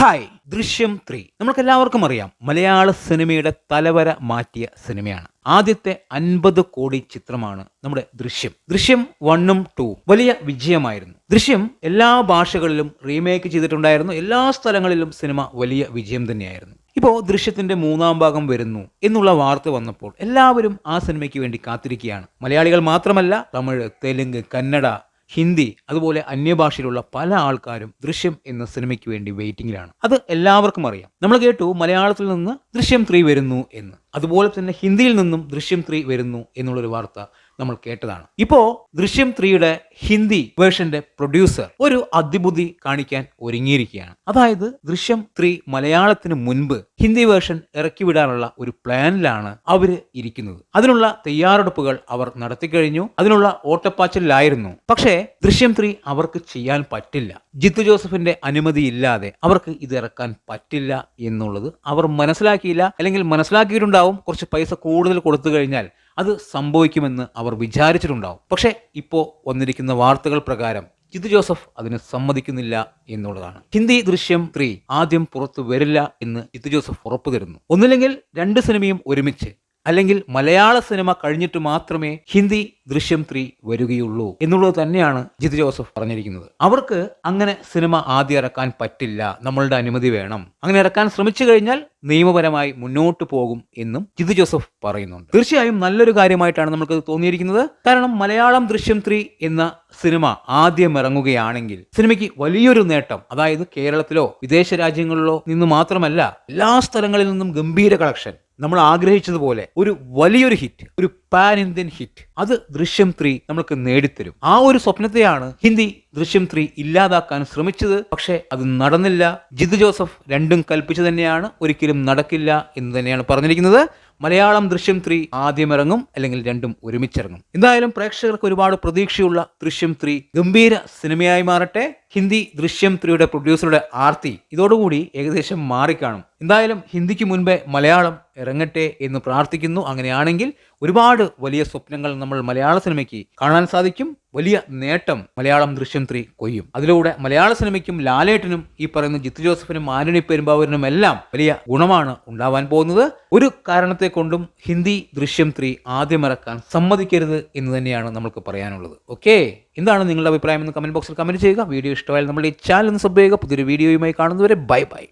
Hi ദൃശ്യം three. നമുക്ക് എല്ലാവർക്കും അറിയാം മലയാള സിനിമയുടെ തലവര മാറ്റിയ സിനിമയാണ്. ആദ്യത്തെ അൻപത് കോടി ചിത്രമാണ് നമ്മുടെ ദൃശ്യം. ദൃശ്യം വണ്ണും ടു വലിയ വിജയമായിരുന്നു. ദൃശ്യം എല്ലാ ഭാഷകളിലും റീമേക്ക് ചെയ്തിട്ടുണ്ടായിരുന്നു. എല്ലാ സ്ഥലങ്ങളിലും സിനിമ വലിയ വിജയം തന്നെയായിരുന്നു. ഇപ്പോൾ ദൃശ്യത്തിന്റെ മൂന്നാം ഭാഗം വരുന്നു എന്നുള്ള വാർത്ത വന്നപ്പോൾ എല്ലാവരും ആ സിനിമയ്ക്ക് വേണ്ടി കാത്തിരിക്കുകയാണ്. മലയാളികൾ മാത്രമല്ല തമിഴ് തെലുങ്ക് കന്നഡ ഹിന്ദി അതുപോലെ അന്യഭാഷയിലുള്ള പല ആൾക്കാരും ദൃശ്യം എന്ന സിനിമയ്ക്ക് വേണ്ടി വെയിറ്റിംഗിലാണ് അത് എല്ലാവർക്കും അറിയാം. നമ്മൾ കേട്ടു മലയാളത്തിൽ നിന്ന് ദൃശ്യം ത്രീ വരുന്നു എന്ന്. അതുപോലെ തന്നെ ഹിന്ദിയിൽ നിന്നും ദൃശ്യം ത്രീ വരുന്നു എന്നുള്ളൊരു വാർത്ത നമ്മൾ കേട്ടതാണ്. ഇപ്പോ ദൃശ്യം ത്രീയുടെ ഹിന്ദി വേർഷന്റെ പ്രൊഡ്യൂസർ ഒരു അതിബുദ്ധി കാണിക്കാൻ ഒരുങ്ങിയിരിക്കുകയാണ്. അതായത് ദൃശ്യം ത്രീ മലയാളത്തിന് മുൻപ് ഹിന്ദി വേർഷൻ ഇറക്കി വിടാനുള്ള ഒരു പ്ലാനിലാണ് അവർ ഇരിക്കുന്നത്. അതിനുള്ള തയ്യാറെടുപ്പുകൾ അവർ നടത്തി കഴിഞ്ഞു. അതിനുള്ള ഓട്ടപ്പാച്ചിലായിരുന്നു. പക്ഷേ ദൃശ്യം ത്രീ അവർക്ക് ചെയ്യാൻ പറ്റില്ല. ജിത്തു ജോസഫിന്റെ അനുമതി ഇല്ലാതെ അവർക്ക് ഇത് ഇറക്കാൻ പറ്റില്ല എന്നുള്ളത് അവർ മനസ്സിലാക്കിയില്ല. അല്ലെങ്കിൽ മനസ്സിലാക്കിയിട്ടുണ്ടാവും. കുറച്ച് പൈസ കൂടുതൽ കൊടുത്തു കഴിഞ്ഞാൽ അത് സംഭവിക്കുമെന്ന് അവർ വിചാരിച്ചിട്ടുണ്ടാവും. പക്ഷേ ഇപ്പോൾ വന്നിരിക്കുന്ന വാർത്തകൾ പ്രകാരം ജിതു ജോസഫ് അതിന് സമ്മതിക്കുന്നില്ല എന്നുള്ളതാണ്. ഹിന്ദി ദൃശ്യം ത്രീ ആദ്യം പുറത്തു വരില്ല എന്ന് ജിതു ജോസഫ് ഉറപ്പു തരുന്നു ഒന്നില്ലെങ്കിൽ രണ്ട് സിനിമയും ഒരുമിച്ച് അല്ലെങ്കിൽ മലയാള സിനിമ കഴിഞ്ഞിട്ട് മാത്രമേ ഹിന്ദി ദൃശ്യം ത്രീ വരികയുള്ളൂ എന്നുള്ളത് തന്നെയാണ് ജിത് ജോസഫ് പറഞ്ഞിരിക്കുന്നത്. അവർക്ക് അങ്ങനെ സിനിമ ആദ്യം ഇറക്കാൻ പറ്റില്ല. നമ്മളുടെ അനുമതി വേണം. അങ്ങനെ ഇറക്കാൻ ശ്രമിച്ചു കഴിഞ്ഞാൽ നിയമപരമായി മുന്നോട്ട് പോകും എന്നും ജിത് ജോസഫ് പറയുന്നുണ്ട്. തീർച്ചയായും നല്ലൊരു കാര്യമായിട്ടാണ് നമുക്ക് തോന്നിയിരിക്കുന്നത്. കാരണം മലയാളം ദൃശ്യം ത്രീ എന്ന സിനിമ ആദ്യം ഇറങ്ങുകയാണെങ്കിൽ സിനിമയ്ക്ക് വലിയൊരു നേട്ടം അതായത് കേരളത്തിലോ വിദേശ രാജ്യങ്ങളിലോ നിന്ന് മാത്രമല്ല എല്ലാ സ്ഥലങ്ങളിൽ നിന്നും ഗംഭീര കളക്ഷൻ നമ്മൾ ആഗ്രഹിച്ചതുപോലെ ഒരു വലിയൊരു ഹിറ്റ് ഒരു പാൻ ഇന്ത്യൻ ഹിറ്റ് അത് ദൃശ്യം ത്രീ നമ്മൾക്ക് നേടിത്തരും. ആ ഒരു സ്വപ്നത്തെയാണ് ഹിന്ദി ദൃശ്യം ത്രീ ഇല്ലാതാക്കാൻ ശ്രമിച്ചത്. പക്ഷേ അത് നടന്നില്ല. ജിത് ജോസഫ് രണ്ടും കൽപ്പിച്ചു തന്നെയാണ്. ഒരിക്കലും നടക്കില്ല എന്ന് തന്നെയാണ് പറഞ്ഞിരിക്കുന്നത്. മലയാളം ദൃശ്യം ത്രീ ആദ്യം ഇറങ്ങും അല്ലെങ്കിൽ രണ്ടും ഒരുമിച്ചിറങ്ങും. എന്തായാലും പ്രേക്ഷകർക്ക് ഒരുപാട് പ്രതീക്ഷയുള്ള ദൃശ്യം ത്രീ ഗംഭീര സിനിമയായി മാറട്ടെ. ഹിന്ദി ദൃശ്യം ത്രീയുടെ പ്രൊഡ്യൂസറുടെ ആർത്തി ഇതോടുകൂടി ഏകദേശം മാറിക്കാണും. എന്തായാലും ഹിന്ദിക്ക് മുൻപേ മലയാളം ഇറങ്ങട്ടെ എന്ന് പ്രാർത്ഥിക്കുന്നു. അങ്ങനെയാണെങ്കിൽ ഒരുപാട് വലിയ സ്വപ്നങ്ങൾ നമ്മൾ മലയാള സിനിമയ്ക്ക് കാണാൻ സാധിക്കും. വലിയ നേട്ടം മലയാളം ദൃശ്യം ത്രീ കൊയ്യും. അതിലൂടെ മലയാള സിനിമയ്ക്കും ലാലേട്ടനും ഈ പറയുന്ന ജിത്തു ജോസഫിനും ആന്റണി പെരുമ്പാവൂരിനും എല്ലാം വലിയ ഗുണമാണ് ഉണ്ടാവാൻ പോകുന്നത്. ഒരു കാരണത്തെ കൊണ്ടും ഹിന്ദി ദൃശ്യം ത്രീ ആദ്യം ഇറക്കാൻ സമ്മതിക്കരുത് എന്ന് തന്നെയാണ് നമ്മൾക്ക് പറയാനുള്ളത്. ഓക്കെ? എന്താണ് നിങ്ങളുടെ അഭിപ്രായം എന്ന് കമന്റ് ബോക്സിൽ കമന്റ് ചെയ്യുക. വീഡിയോ ഇഷ്ടമായാൽ നമ്മുടെ ഈ ചാനൽ സബ് ചെയ്യുക. പുതിയൊരു വീഡിയോയുമായി കാണുന്നവരെ ബൈ ബൈ.